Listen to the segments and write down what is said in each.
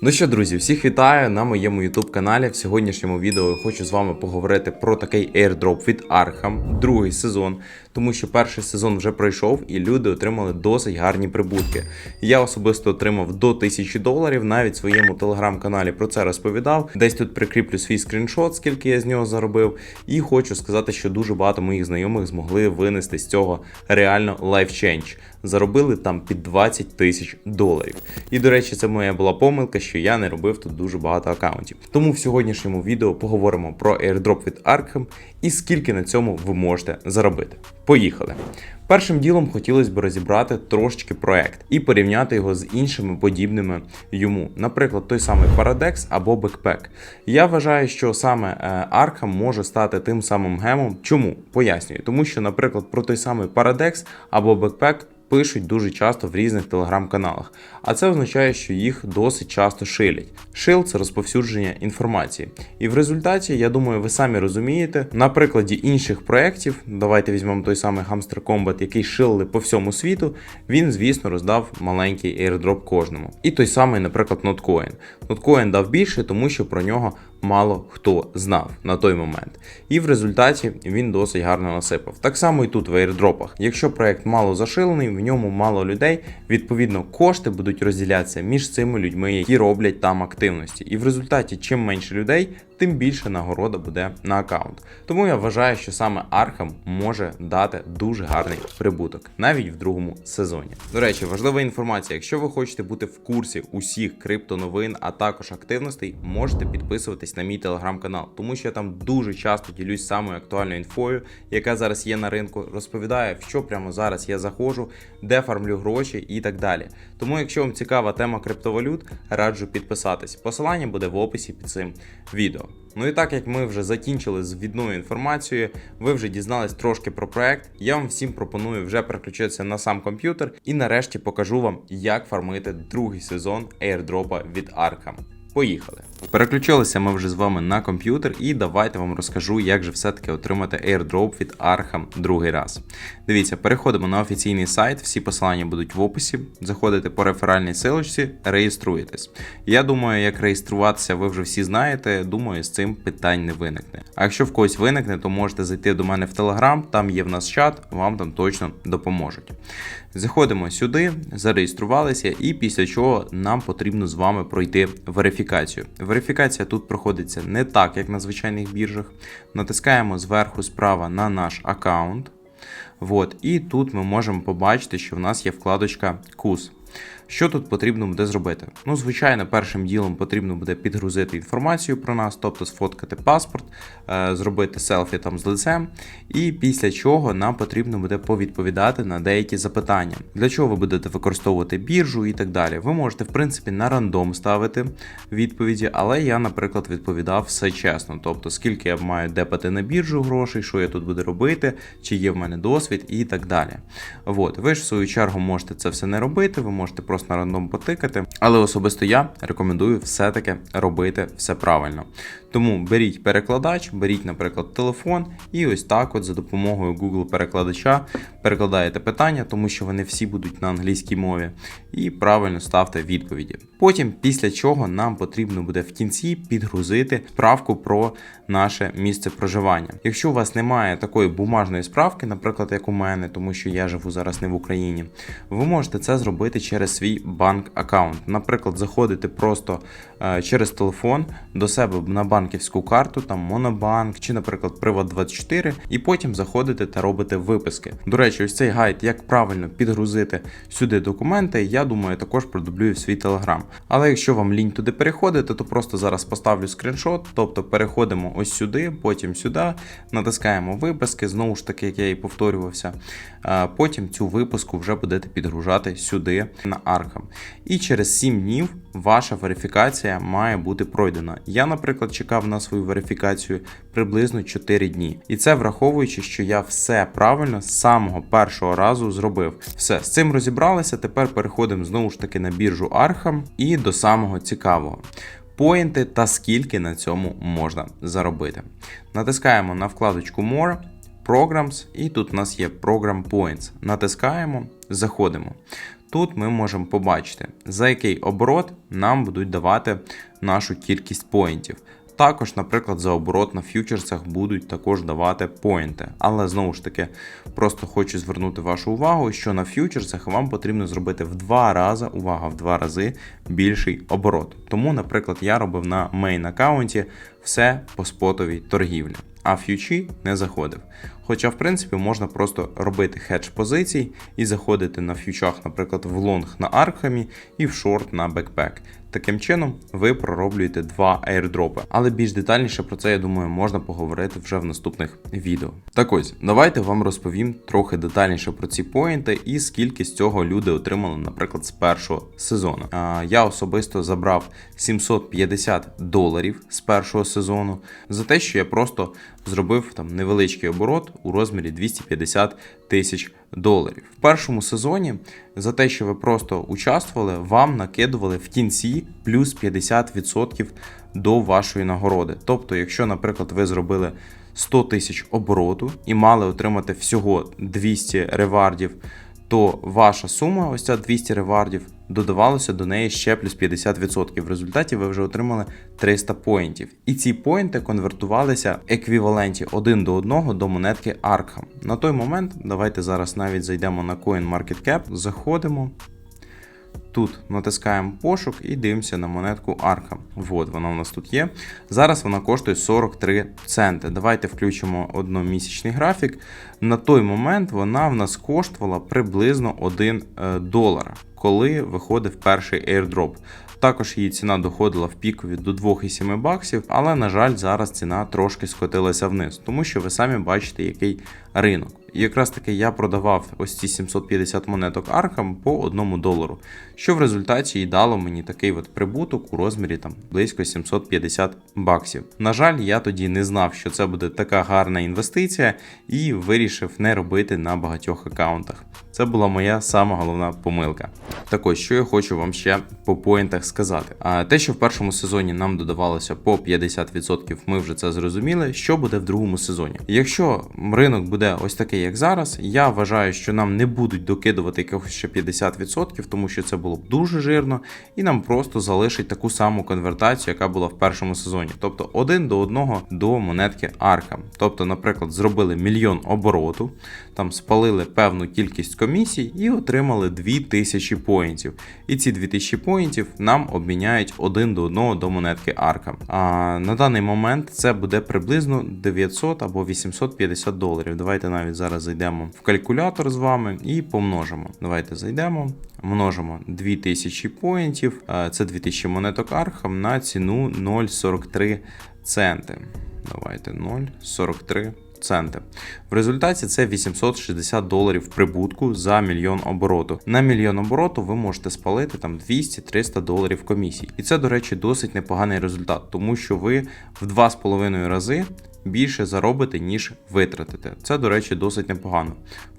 Ну що, друзі, всіх вітаю на моєму YouTube каналі. В сьогоднішньому відео я хочу з вами поговорити про такий airdrop від Arkham, другий сезон, тому що перший сезон вже пройшов і люди отримали досить гарні прибутки. Я особисто отримав до 1000 доларів, навіть в своєму телеграм-каналі про це розповідав. Десь тут прикріплю свій скріншот, скільки я з нього заробив. І хочу сказати, що дуже багато моїх знайомих змогли винести з цього реально change. Заробили там під 20 тисяч доларів. І до речі, це моя була помилка, що я не робив тут дуже багато акаунтів. Тому в сьогоднішньому відео поговоримо про airdrop від Arkham і скільки на цьому ви можете заробити. Поїхали! Першим ділом хотілося б розібрати трошечки проект і порівняти його з іншими подібними йому, наприклад, той самий Paradex або Backpack. Я вважаю, що саме е, Arkham може стати тим самим гемом. Чому? Пояснюю, тому що, наприклад, про той самий Paradex або Backpack пишуть дуже часто в різних телеграм-каналах, а це означає, що їх досить часто шилять. Шил це розповсюдження інформації. І в результаті, я думаю, ви самі розумієте, на прикладі інших проєктів, давайте візьмемо той самий Hamster Combat, який шилили по всьому світу, він, звісно, роздав маленький airdrop кожному. І той самий, наприклад, Notcoin. Notcoin дав більше, тому що про нього мало хто знав на той момент. І в результаті він досить гарно насипав. Так само і тут в airdropах. Якщо проект мало зашилений, в ньому мало людей, відповідно, кошти будуть розділятися між цими людьми, які роблять там активності. І в результаті, чим менше людей, тим більше нагорода буде на аккаунт. Тому я вважаю, що саме Arkham може дати дуже гарний прибуток, навіть в другому сезоні. До речі, важлива інформація: якщо ви хочете бути в курсі усіх криптоновин, а також активностей, можете підписуватись на мій телеграм-канал, тому що я там дуже часто ділюсь самою актуальною інфою, яка зараз є на ринку, розповідаю, в що прямо зараз я заходжу, де фармлю гроші і так далі. Тому, якщо вам цікава тема криптовалют, раджу підписатись. Посилання буде в описі під цим відео. Ну і так як ми вже закінчили з відною інформацією, ви вже дізнались трошки про проект. Я вам всім пропоную вже переключитися на сам комп'ютер і нарешті покажу вам, як фармити другий сезон airdropа від Arkham. Поїхали. Переключилися ми вже з вами на комп'ютер, і давайте вам розкажу, як же все-таки отримати airdrop від Arkham другий раз. Дивіться, переходимо на офіційний сайт, всі посилання будуть в описі. Заходите по реферальній силочці, реєструєтесь. Я думаю, як реєструватися, ви вже всі знаєте. Думаю, з цим питань не виникне. А якщо в когось виникне, то можете зайти до мене в Telegram, там є в нас чат, вам там точно допоможуть. Заходимо сюди, зареєструвалися, і після чого нам потрібно з вами пройти верифікацію. Верифікація тут проходиться не так, як на звичайних біржах. Натискаємо зверху справа на наш аккаунт. От, і тут ми можемо побачити, що в нас є вкладочка КУС. Що тут потрібно буде зробити? Ну, звичайно, першим ділом потрібно буде підгрузити інформацію про нас, тобто сфоткати паспорт, е, зробити селфі там з лицем, і після чого нам потрібно буде повідповідати на деякі запитання. Для чого ви будете використовувати біржу і так далі. Ви можете, в принципі, на рандом ставити відповіді, але я, наприклад, відповідав все чесно. Тобто, скільки я маю депати на біржу грошей, що я тут буду робити, чи є в мене досвід і так далі. От, ви ж в свою чергу можете це все не робити, ви можете просто на рандом потикати, але особисто я рекомендую все-таки робити все правильно. Тому беріть перекладач, беріть, наприклад, телефон, і ось так, от за допомогою Google перекладача перекладаєте питання, тому що вони всі будуть на англійській мові, і правильно ставте відповіді. Потім, після чого нам потрібно буде в кінці підгрузити справку про наше місце проживання. Якщо у вас немає такої бумажної справки, наприклад, як у мене, тому що я живу зараз не в Україні, ви можете це зробити через свій банк аккаунт. Наприклад, заходите просто е, через телефон до себе на банківську карту, там Монобанк чи, наприклад, Приват24, і потім заходите та робите виписки. До речі, ось цей гайд, як правильно підгрузити сюди документи, я думаю, також продублюю в свій телеграм. Але якщо вам лінь туди переходити, то просто зараз поставлю скріншот, тобто переходимо ось сюди, потім сюди, натискаємо виписки, знову ж таки, як я і повторювався. Е, Потім цю виписку вже будете підгружати сюди на Arkham. І через 7 днів ваша верифікація має бути пройдена. Я, наприклад, чекав на свою верифікацію приблизно 4 дні. І це враховуючи, що я все правильно з самого першого разу зробив. Все, з цим розібралися. Тепер переходимо знову ж таки на біржу Arkham і до самого цікавого. Поінти та скільки на цьому можна заробити. Натискаємо на вкладочку More. Programs, і тут у нас є Program Points. Натискаємо, заходимо. Тут ми можемо побачити, за який оборот нам будуть давати нашу кількість поінтів. Також, наприклад, за оборот на фьючерсах будуть також давати поінти. Але знову ж таки, просто хочу звернути вашу увагу, що на фьючерсах вам потрібно зробити в два рази, увага, в два рази більший оборот. Тому, наприклад, я робив на мейн аккаунті все по спотовій торгівлі, а фьючі не заходив. Хоча, в принципі, можна просто робити хедж позицій і заходити на фьючах, наприклад, в лонг на Аркхамі і в шорт на бекпек. Таким чином, ви пророблюєте два airdropи. Але більш детальніше про це, я думаю, можна поговорити вже в наступних відео. Так ось, давайте вам розповім трохи детальніше про ці поінти і скільки з цього люди отримали, наприклад, з першого сезону. Я особисто забрав 750 доларів з першого сезону за те, що я просто зробив там невеличкий оборот у розмірі 250 тисяч доларів. В першому сезоні за те, що ви просто участвували, вам накидували в кінці плюс 50% до вашої нагороди. Тобто, якщо, наприклад, ви зробили 100 тисяч обороту і мали отримати всього 200 ревардів, то ваша сума, ось ця 200 ревардів, додавалося до неї ще плюс 50%. В результаті ви вже отримали 300 поінтів. І ці поінти конвертувалися в еквіваленті один до одного до монетки Arkham. На той момент, давайте зараз навіть зайдемо на CoinMarketCap, заходимо. Тут натискаємо пошук і дивимося на монетку Arkham. Вот вона у нас тут є. Зараз вона коштує 43 центи. Давайте включимо одномісячний графік. На той момент вона в нас коштувала приблизно 1 е, долар, коли виходив перший airdrop. Також її ціна доходила в пікові до 2,7 баксів, але, на жаль, зараз ціна трошки скотилася вниз, тому що ви самі бачите, який ринок. І якраз таки я продавав ось ці 750 монеток Arkham по 1 долару, що в результаті і дало мені такий от прибуток у розмірі там близько 750 баксів. На жаль, я тоді не знав, що це буде така гарна інвестиція, і вирішив не робити на багатьох аккаунтах. Це була моя сама головна помилка. Так ось, що я хочу вам ще по поінтах сказати. А те, що в першому сезоні нам додавалося по 50%, ми вже це зрозуміли. Що буде в другому сезоні? Якщо ринок буде ось такий, як зараз, я вважаю, що нам не будуть докидувати якихось ще 50%, тому що це було б дуже жирно, і нам просто залишить таку саму конвертацію, яка була в першому сезоні. Тобто один до одного до монетки Arkham. Тобто, наприклад, зробили мільйон обороту, там спалили певну кількість комісій і отримали 2000 поінтів. І ці 2000 поінтів нам обміняють один до одного до монетки Arkham. А на даний момент це буде приблизно 900 або 850 доларів. Давайте навіть зараз зайдемо в калькулятор з вами і помножимо. Давайте зайдемо, множимо 2000 поінтів, це 2000 монеток Arkham на ціну 0,43 центи. Давайте 0,43 центи. В результаті це 860 доларів прибутку за мільйон обороту. На мільйон обороту ви можете спалити там 200-300 доларів комісій. І це, до речі, досить непоганий результат, тому що ви в 2,5 рази більше заробите, ніж витратите. Це, до речі, досить непогано.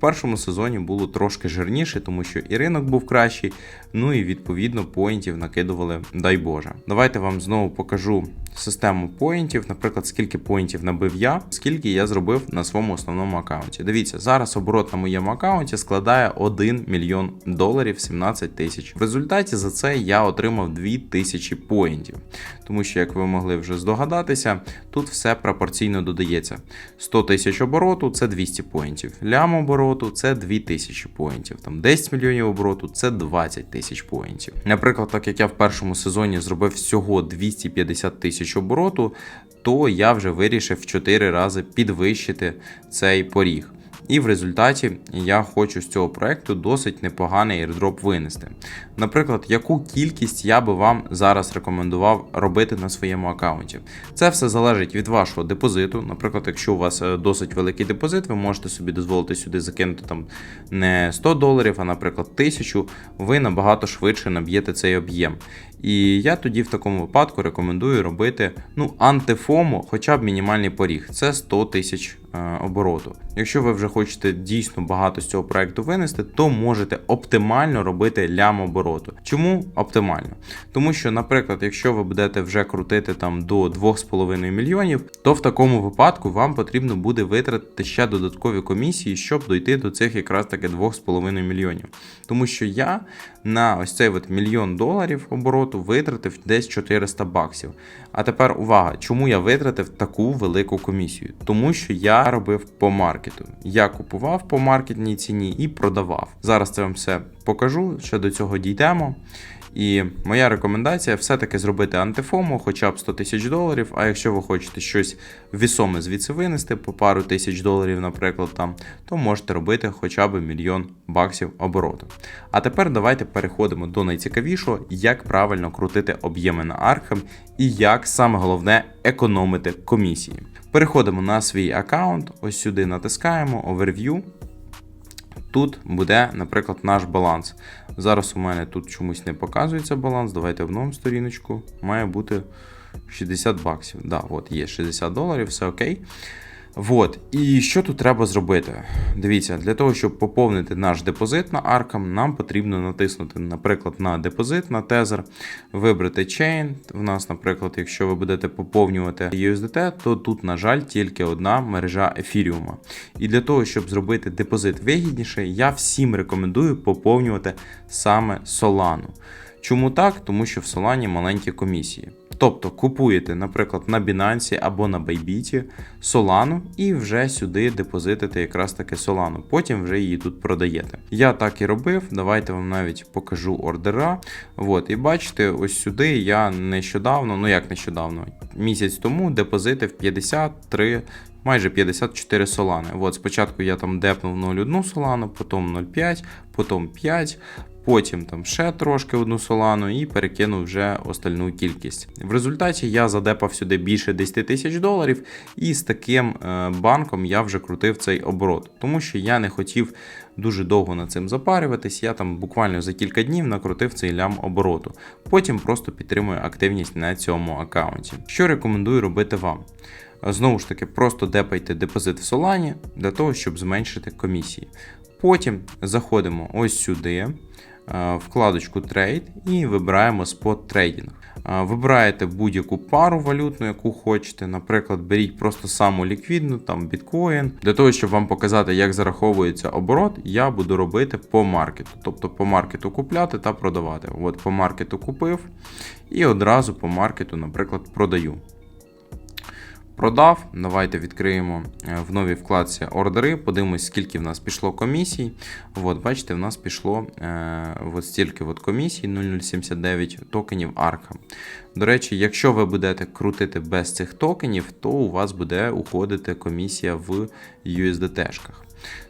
Першому сезоні було трошки жирніше, тому що і ринок був кращий, ну і відповідно поінтів накидували, дай Боже. Давайте вам знову покажу систему поінтів, наприклад, скільки поінтів набив я, скільки я зробив на своєму основному аккаунті. Дивіться, зараз оборот на моєму аккаунті складає 1 мільйон доларів 17 тисяч. В результаті за це я отримав 2 тисячі поінтів. Тому що, як ви могли вже здогадатися, тут все пропорційно додається. 100 тисяч обороту це 200 поінтів. Лям обороту це 2000 поінтів. Там 10 мільйонів обороту це 20 тисяч поінтів. Наприклад, так як я в першому сезоні зробив всього 250 тисяч обороту, то я вже вирішив в 4 рази підвищити цей поріг. І в результаті я хочу з цього проекту досить непоганий airdrop винести. Наприклад, яку кількість я би вам зараз рекомендував робити на своєму аккаунті. Це все залежить від вашого депозиту. Наприклад, якщо у вас е, досить великий депозит, ви можете собі дозволити сюди закинути там не 100 доларів, а, наприклад, 1000, ви набагато швидше наб'єте цей об'єм. І я тоді в такому випадку рекомендую робити ну, антифому, хоча б мінімальний поріг. Це 100 тисяч е, обороту. Якщо ви вже хочете дійсно багато з цього проекту винести, то можете оптимально робити лям обороту. Чому оптимально? Тому що, наприклад, якщо ви будете вже крутити там до 2,5 мільйонів, то в такому випадку вам потрібно буде витратити ще додаткові комісії, щоб дойти до цих якраз таки 2,5 мільйонів. Тому що я на ось цей от мільйон доларів обороту витратив десь 400 баксів. А тепер увага, чому я витратив таку велику комісію? Тому що я робив по маркету. Я купував по маркетній ціні і продавав. Зараз це вам все покажу, ще до цього дійдемо. І моя рекомендація все-таки зробити антифому, хоча б 100 тисяч доларів. А якщо ви хочете щось вісоме звідси винести по пару тисяч доларів, наприклад, там, то можете робити хоча б мільйон баксів обороту. А тепер давайте переходимо до найцікавішого, як правильно крутити об'єми на Arkham і як саме головне економити комісії. Переходимо на свій аккаунт, ось сюди натискаємо Overview. Тут буде, наприклад, наш баланс. Зараз у мене тут чомусь не показується баланс. Давайте обновимо сторіночку. Має бути 60 баксів. Да, от є 60 доларів, все окей. Вот. І що тут треба зробити? Дивіться, для того, щоб поповнити наш депозит на Arkham, нам потрібно натиснути, наприклад, на депозит, на тезер, вибрати Chain. У нас, наприклад, якщо ви будете поповнювати USDT, то тут, на жаль, тільки одна мережа ефіріума. І для того, щоб зробити депозит вигідніше, я всім рекомендую поповнювати саме Solana. Чому так? Тому що в Solana маленькі комісії. Тобто купуєте, наприклад, на Binance або на Bybit Solano і вже сюди депозитите якраз таки Solano, Потім вже її тут продаєте. Я так і робив. Давайте вам навіть покажу ордера. От, і бачите, ось сюди я нещодавно, ну як нещодавно, місяць тому депозитив 53. Майже 54 солани. От спочатку я там депнув 0,1 солану, потім 0,5, потім 5, потім там ще трошки одну солану і перекинув вже остальну кількість. В результаті я задепав сюди більше 10 тисяч доларів, і з таким е, банком я вже крутив цей оборот, тому що я не хотів дуже довго над цим запарюватись. Я там буквально за кілька днів накрутив цей лям обороту. Потім просто підтримую активність на цьому аккаунті. Що рекомендую робити вам? Знову ж таки, просто депайте депозит в Solana для того, щоб зменшити комісії. Потім заходимо ось сюди, е, вкладочку Trade і вибираємо Spot Trading. Е, Вибираєте будь-яку пару валютну, яку хочете. Наприклад, беріть просто саму ліквідну, там біткоін. Для того, щоб вам показати, як зараховується оборот, я буду робити по маркету. Тобто по маркету купляти та продавати. От по маркету купив і одразу по маркету, наприклад, продаю. Продав. Давайте відкриємо е, в новій вкладці ордери, подивимось, скільки в нас пішло комісій. От, бачите, в нас пішло е, от стільки от комісій 0079 токенів Arkham. До речі, якщо ви будете крутити без цих токенів, то у вас буде уходити комісія в USDT-шках.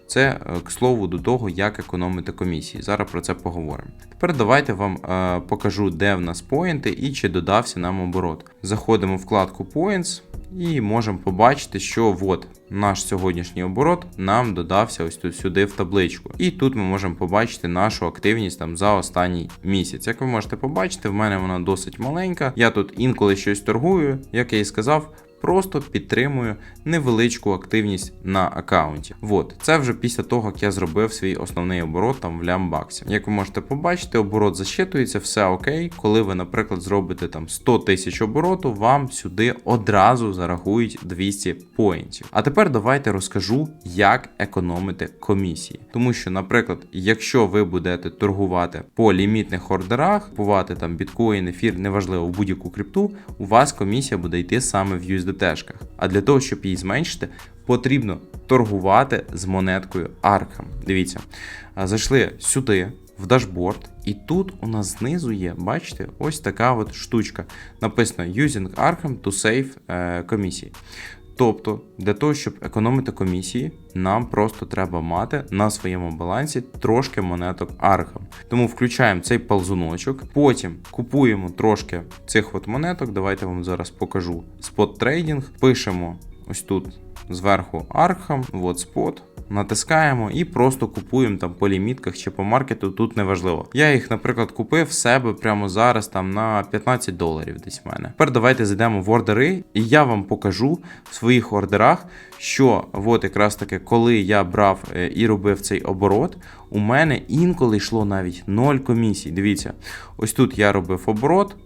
Це, е, к слову, до того, як економити комісії. Зараз про це поговоримо. Тепер давайте вам е, покажу, де в нас поінти і чи додався нам оборот. Заходимо в вкладку Points і можемо побачити, що от наш сьогоднішній оборот нам додався ось тут сюди в табличку. І тут ми можемо побачити нашу активність там за останній місяць. Як ви можете побачити, в мене вона досить маленька. Я тут інколи щось торгую, як я і сказав. Просто підтримую невеличку активність на аккаунті. От, це вже після того, як я зробив свій основний оборот там в лямбаксі. Як ви можете побачити, оборот засчитується, все окей. Коли ви, наприклад, зробите там 100 тисяч обороту, вам сюди одразу зарахують 200 поінтів. А тепер давайте розкажу, як економити комісії. Тому що, наприклад, якщо ви будете торгувати по лімітних ордерах, купувати там біткоін, ефір, неважливо будь-яку крипту, у вас комісія буде йти саме в USD. USDT-шках. А для того, щоб її зменшити, потрібно торгувати з монеткою Arkham. Дивіться, зайшли сюди. В дашборд, і тут у нас знизу є, бачите, ось така от штучка. Написано Using Arkham to save е, комісії. Тобто, для того, щоб економити комісії, нам просто треба мати на своєму балансі трошки монеток Архам. Тому включаємо цей ползуночок, потім купуємо трошки цих от монеток. Давайте вам зараз покажу спот трейдинг. Пишемо ось тут зверху Архам, от спот. Натискаємо і просто купуємо там по лімітках чи по маркету, тут неважливо. Я їх, наприклад, купив себе прямо зараз там на 15 доларів десь в мене. Тепер давайте зайдемо в ордери, і я вам покажу в своїх ордерах, що от якраз таки, коли я брав е, і робив цей оборот, у мене інколи йшло навіть 0 комісій. Дивіться, ось тут я робив оборот.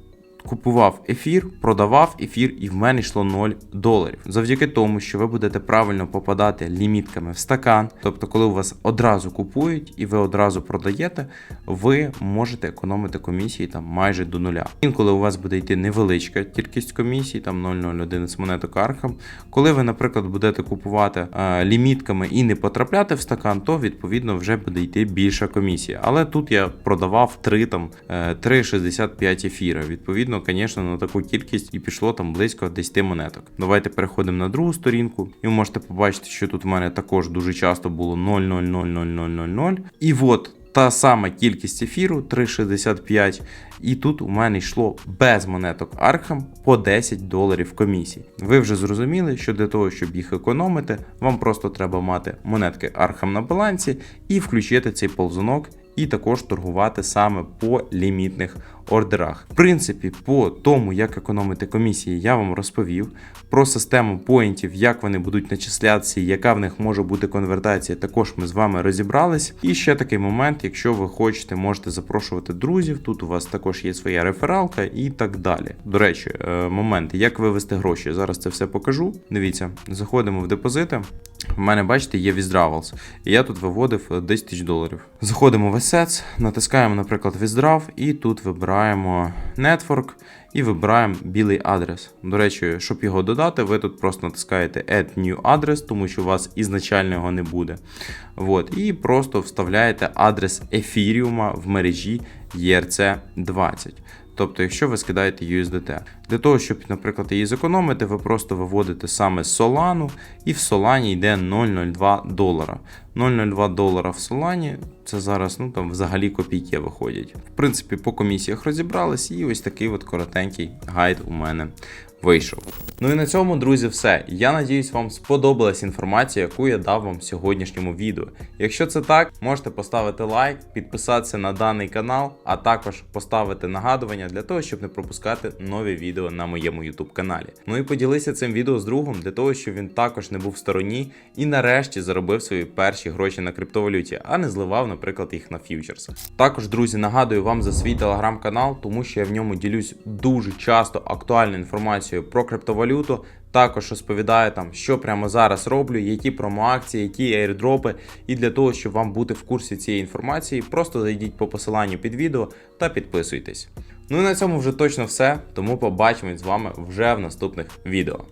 Купував ефір, продавав ефір, і в мене йшло 0 доларів. Завдяки тому, що ви будете правильно попадати лімітками в стакан. Тобто, коли у вас одразу купують і ви одразу продаєте, ви можете економити комісії там майже до нуля. Інколи у вас буде йти невеличка кількість комісій, там 0,011 монеток архам. Коли ви, наприклад, будете купувати е, лімітками і не потрапляти в стакан, то відповідно вже буде йти більша комісія. Але тут я продавав 3 там е, 3,65 ефіра. Відповідно, звісно, на таку кількість і пішло там близько 10 монеток. Давайте переходимо на другу сторінку, і ви можете побачити, що тут у мене також дуже часто було 0,0000000. І от та сама кількість ефіру 3,65. І тут у мене йшло без монеток Архам по 10 доларів комісії. Ви вже зрозуміли, що для того, щоб їх економити, вам просто треба мати монетки Архам на балансі і включити цей ползунок. І також торгувати саме по лімітних ордерах. В принципі, по тому, як економити комісії, я вам розповів. Про систему поінтів, як вони будуть начислятися, яка в них може бути конвертація, також ми з вами розібрались. І ще такий момент, якщо ви хочете, можете запрошувати друзів. Тут у вас також є своя рефералка і так далі. До речі, е, момент, як вивести гроші. Зараз це все покажу. Дивіться, заходимо в депозити. У мене, бачите, є withdrawals. І я тут виводив 10 тисяч доларів. Заходимо в Assets, натискаємо, наприклад, Withdraw, і тут вибираємо Network і вибираємо білий адрес. До речі, щоб його додати, ви тут просто натискаєте Add New Address, тому що у вас ізначально його не буде. От, і просто вставляєте адрес ефіріума в мережі ERC20. Тобто, якщо ви скидаєте USDT, для того, щоб, наприклад, її зекономити, ви просто виводите саме Solana, і в Solana йде 0,02 долара. 0,02 долара в Solana, це зараз ну, там взагалі копійки виходять. В принципі, по комісіях розібрались, і ось такий от коротенький гайд у мене вийшов. Ну і на цьому, друзі, все. Я надіюсь, вам сподобалась інформація, яку я дав вам в сьогоднішньому відео. Якщо це так, можете поставити лайк, підписатися на даний канал, а також поставити нагадування для того, щоб не пропускати нові відео на моєму YouTube каналі. Ну і поділися цим відео з другом для того, щоб він також не був в стороні і нарешті заробив свої перші гроші на криптовалюті, а не зливав, наприклад, їх на фьючерсах. Також, друзі, нагадую вам за свій телеграм-канал, тому що я в ньому ділюсь дуже часто актуальною інформацією про криптовалюту. Також розповідаю там, що прямо зараз роблю, які промоакції, які аірдропи. І для того, щоб вам бути в курсі цієї інформації, просто зайдіть по посиланню під відео та підписуйтесь. Ну і на цьому вже точно все. Тому побачимось з вами вже в наступних відео.